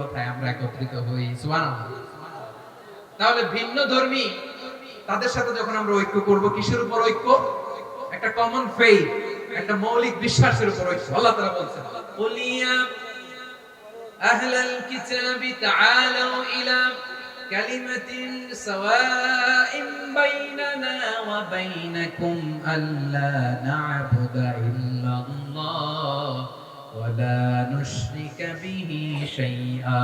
কথায় আমরা একত্রিত হই, সুবহানাল্লাহ। তাহলে ভিন্ন ধর্মী তাদের সাথে যখন আমরা ঐক্য করব, কিসের উপর ঐক্য? একটা কমন ফেইথ একটা মৌলিক বিশ্বাসের উপর ঐক্য। আল্লাহ তাআলা বলছেন আহলাল কিতাবি তাআলু ইলা কালিমাতিন সাওয়াইন বাইনানা ওয়া বাইনাকুম আল্লা না'বুদা ইল্লাল্লাহ ওয়া লা নুশরিকা বিহি শাইআ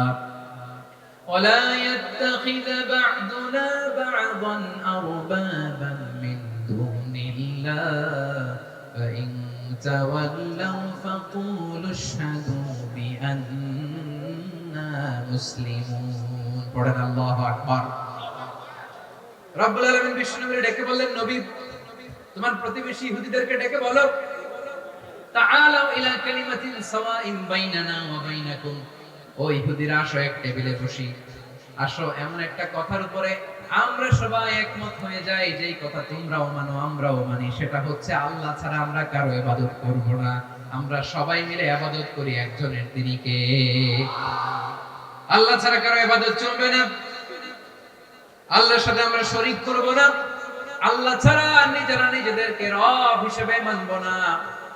ولا يتخذ بعضنا بعضا أربابا من دون الله فإن تولوا فقولوا اشهدوا بأننا مسلمون পড়েন আল্লাহু আকবার রব্বুল আলামিন বিষ্ণুনবীর ডেকে বললেন নবী তোমার প্রতিবেশী ইহুদিদেরকে ডেকে বলো কালিমাতিন সাওয়াইন বাইনানা ওয়া বাইনাকুম। ও ইহুদিরা, আসো এক টেবিলে বসি। আসো, এমন একটা কথার উপরে আমরা সবাই একমত হয়ে যাই, যেই কথা তোমরাও মানো, আমরাও মানি। সেটা হচ্ছে আল্লাহ ছাড়া আমরা কারও ইবাদত করব না। আমরা সবাই মিলে ইবাদত করি একজনের তিনি কে আল্লাহ ছাড়া কারও ইবাদত চলবে না। আল্লাহর সাথে আমরা শরীক করব না। আল্লাহ ছাড়া নিজেরা নিজেদেরকে রব হিসেবে মানব না।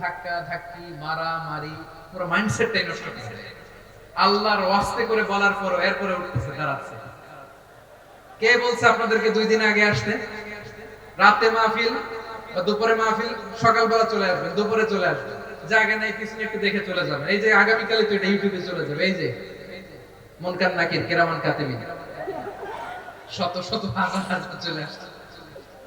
ধাক্কা, ধাক্কি মারা মারি পুরো মাইন্ডসেটটাই নষ্ট করে। আল্লাহর ওয়াস্তে করে বলার পর এরপরে উঠতেছে, দাঁড়াচ্ছে। কে বলছে আপনাদেরকে দুই দিন আগে আসতে? রাতে মাহফিল বা দুপুরে মাহফিল? সকালবেলা চলে আসবেন, দুপুরে চলে আসবেন। জায়গা নাই, পিছনে একটু দেখে চলে যাবেন। এই যে আগামীকালে তো এটা ইউটিউবে চলে যাবে, এই যে। মনকান নাকির, কেরামান কাতেবিন। শত শত হাজার হাজার চলে আসছে।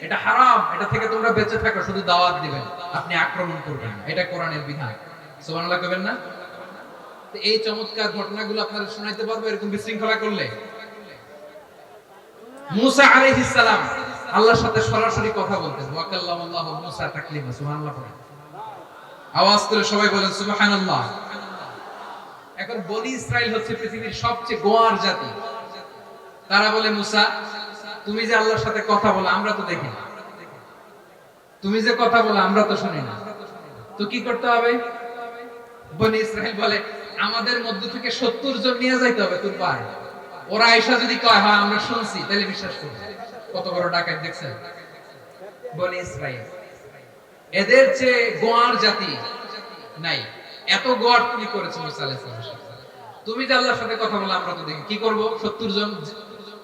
এটা হারাম, এটা থেকে তোমরা বেঁচে থাকো, শুধু দাওয়াত দিবেন। আপনি আক্রমণ করবেন না। এটা কোরআনের বিধান। সুবহানাল্লাহ কবেন না? তো এই চমৎকার ঘটনাগুলো আপনাদের শোনাইতে পারব, এরকম বিশৃঙ্খলা করলে? মুসা আলাইহিস সালাম আল্লাহর সাথে সরাসরি কথা বলতেন ওয়াকাল্লাম আল্লাহ মুসা তাকলিমা, সুবহানাল্লাহ পড়েন। আওয়াজ করে সবাই বলেন, সুবহানাল্লাহ। এখন বনি ইসরাইল হচ্ছে পৃথিবীর সবচেয়ে গোয়ার জাতি। তারা বলে মুসা? তুমি যে আল্লাহর সাথে কথা বলো, আমরা তো দেখি না। তুমি যে কথা বলো, আমরা তো শুনি না। তো কি করতে হবে? বনি ইসরাইল বলে, আমাদের মধ্য থেকে সত্তর জন নিয়ে যাইতে হবে তোর পায় ওরা আয়সা যদি কয়, হয়, আমরা শুনছি, তাহলে বিশ্বাস করব কত বড় ডাকাত দেখছেন? বনি ইসরাইল। এদের চেয়ে গোয়ার জাতি নাই। এত গোয়ার তুমি করেছ মুসা আলাইহিস সালামের সাথে। তুমি যে আল্লাহর সাথে কথা বলে, আমরা তো দেখি। কি করব? সত্তর জন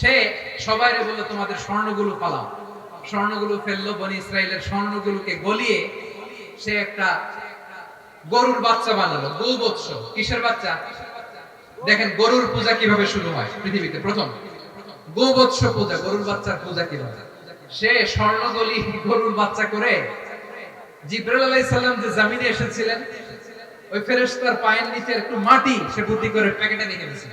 সে সবাই বলল, তোমাদের স্বর্ণগুলো পালাও। স্বর্ণগুলো ফেলল, বনি ইসরায়েলের স্বর্ণগুলোকে গলিয়ে সে একটা গরুর বাচ্চা বানালো, গৌবৎস। কিসের বাচ্চা? দেখেন, গরুর পূজা কীভাবে শুরু হয় পৃথিবীতে? প্রথম, গৌবৎস পূজা, গরুর বাচ্চার পূজা কীভাবে? সে স্বর্ণগলি গরুর বাচ্চা করে জিব্রাইল আলাইহিস সালাম যে জমিনে এসেছিলেন, ওই ফেরেশতার পায়ের নিচে একটু মাটি সে বুদ্ধি করে প্যাকেটে রেখে দিয়েছিল।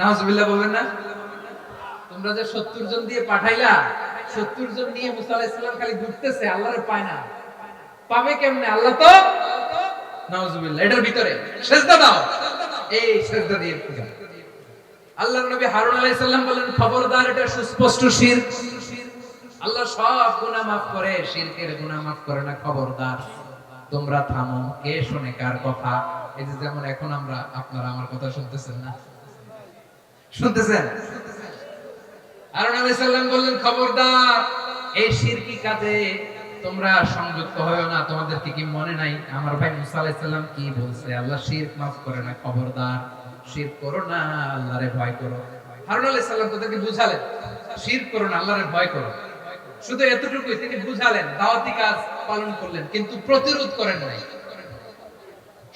নাউজুবিল্লাহ বলবেন না? তোমরা যে সত্তর জন দিয়ে পাঠাইলা, সত্তর জন নিয়ে মুসা খালি ঘুরতেছে, আল্লাহরে পায় না। পাবে কেমনে? আল্লাহ তো? নাউজুবিল্লাহ, এটার ভিতরে দাও। এই দিয়ে নবী হারুন বলেন, খবরদার, এটা সুস্পষ্ট আল্লাহ সব করে, শিরকের করে না, খবরদার। তোমরা থামো, কে শুনে কার কথা? এই যেমন এখন আমরা, আপনারা আমার কথা শুনতেছেন না। শুনতেছেন? হারুন আলাইহিস সালাম বললেন, খবরদার, এই শিরকি কাজে তোমরা সংযুক্ত হয়েও না। তোমাদেরকে কি মনে নাই? আমার ভাই মুসা আলাইহিস সালাম কি বলছে? আল্লাহ শিরক করে না, খবরদার। শিরক করো না, আল্লাহরে ভয় করো। হারুন আলাইহিস সালাম তাদেরকে বুঝালেন, শিরক করো না, আল্লাহরে ভয় করো। শুধু এতটুকুই, তিনি বুঝালেন, দাওয়াতি কাজ পালন করলেন, কিন্তু প্রতিরোধ করেন নাই।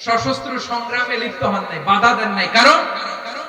সশস্ত্র সংগ্রামে লিপ্ত হন নাই, বাধা দেন নাই। কারণ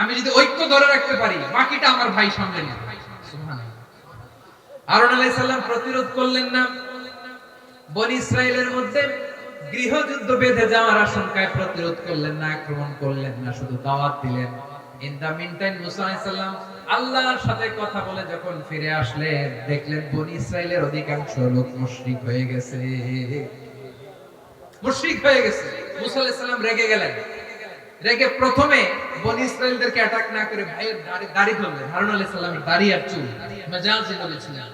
আমি যদি ঐক্য ধরে রাখতে পারি, বাকিটা আমার ভাই সুবহানাল্লাহ। হারুন আলাইহিস সালাম প্রতিরোধ করলেন না। বনি ইসরায়েলের মধ্যে গৃহযুদ্ধ বেঁধে যাওয়ার আশঙ্কায় প্রতিরোধ করলেন না, আক্রমণ করলেন না, শুধু দাওয়াত দিলেন। ইন দা মিনটাইম মুসা আলাইহিস সালাম আল্লাহর সাথে কথা বলে যখন ফিরে আসলেন, দেখলেন বনি ইসরায়েলের অধিকাংশ লোক মুশরিক হয়ে গেছে। মুশরিক হয়ে গেছে। মুসা আলাইহিস সালাম রেগে গেলেন। রেগে প্রথমে বনি ইসরায়েলদেরকে অ্যাটাক না করে ভাইয়ের দাড়ি দাড়ি ধরলেন হারুন আলাইহিস সালামের দাড়ি আর চুল মেজাজে বলেছিলেন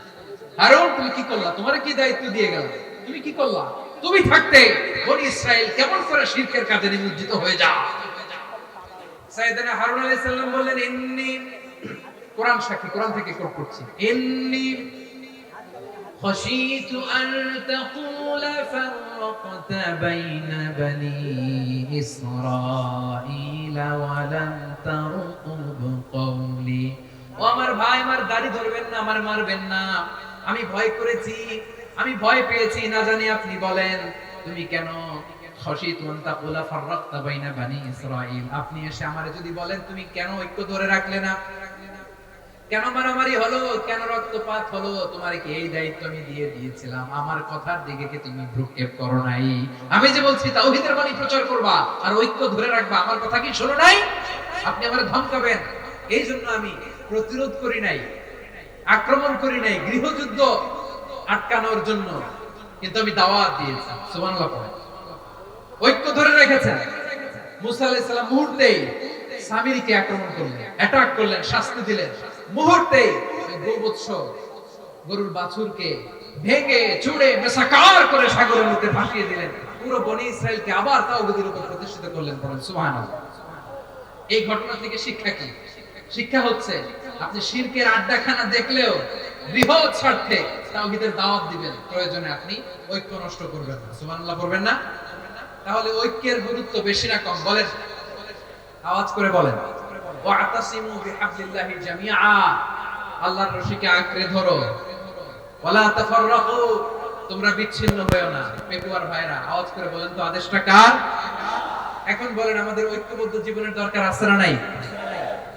হারুন তুমি কি করলা তোমার কি দায়িত্ব দিয়ে গেল তুমি কি করলা তুমি থাকতে বনি ইসরায়েল কেমন করে শিরকের কাজে নিমজ্জিত হয়ে যা সাইয়েদনা হারুন আলাইহিস সালাম বললেন ইন্নী কোরআন সাক্ষী কোরআন থেকে কোট করছি ইন্নী خشيت أن تقول فرقت بين بني إسرائيل ولم ترقب قولي ও আমার ভাই আমার দাড়ি ধরবেন না আমার মারবেন না আমি ভয় করেছি আমি ভয় পেয়েছি না জানি আপনি বলেন তুমি কেন খসিত তাকুলা ফাররাকতা বাইনা বানি ইসরাইল আপনি এসে আমারে যদি বলেন তুমি কেন ঐক্য ধরে রাখলে না কেন মারামারি হলো? কেন রক্তপাত হলো? তোমার কি এই দায়িত্ব আমি দিয়ে দিয়েছিলাম? আমার কথার দিকে কি তুমি ভ্রুক্ষেপ করো নাই? আমি যে বলছি, তাওহীদের বাণী প্রচার করবা আর ঐক্য ধরে রাখবা, আমার কথা কি শোনো নাই? আপনি আমারে ধমকাবেন। এই জন্য আমি প্রতিরোধ করি নাই, আক্রমণ করি নাই, গৃহযুদ্ধ আটকানোর জন্য। কিন্তু আমি দাওয়াত দিয়েছি। সুবহানাল্লাহ। ঐক্য ধরে রেখেছেন। মুসা আলাইহিস সালাম মুহূর্তেই সামিরীকে আক্রমণ করলেন অ্যাটাক করলেন, শাস্তি দিলেন। মুহূর্তেই ওই গোবৎস গরুর বাছুরকে ভেঙে চুড়ে মেসাকার করে সাগরের মধ্যে ভাসিয়ে দিলেন। পুরো বনি ইসরায়েলকে আবার তাওহীদের উপর প্রতিষ্ঠিত করলেন বলেন, সুবহানাল্লাহ। এই ঘটনা থেকে শিক্ষা কি? শিক্ষা হচ্ছে, আপনি শিরকের আড্ডাখানা দেখলেও বৃহৎ স্বার্থে তাওহীদের দাওয়াত দিবেন, প্রয়োজনে আপনি ঐক্য নষ্ট করবেন না। সুবহানাল্লাহ করবেন না? তাহলে ঐক্যের গুরুত্ব বেশি না কম, বলেন। আওয়াজ করে বলেন। ওয়াতাসিমু বিহাবলিল্লাহি জামিআ। আল্লাহর রশিকে আঁকড়ে ধরো। ওয়ালা তাফাররাকু, তোমরা বিচ্ছিন্ন হয়েও না। পেকুয়ার ভাইরা, আওয়াজ করে বলেন তো, আদেশটা কার? এখন বলেন, আমাদের ঐক্যবদ্ধ জীবনের দরকার আছে না নাই?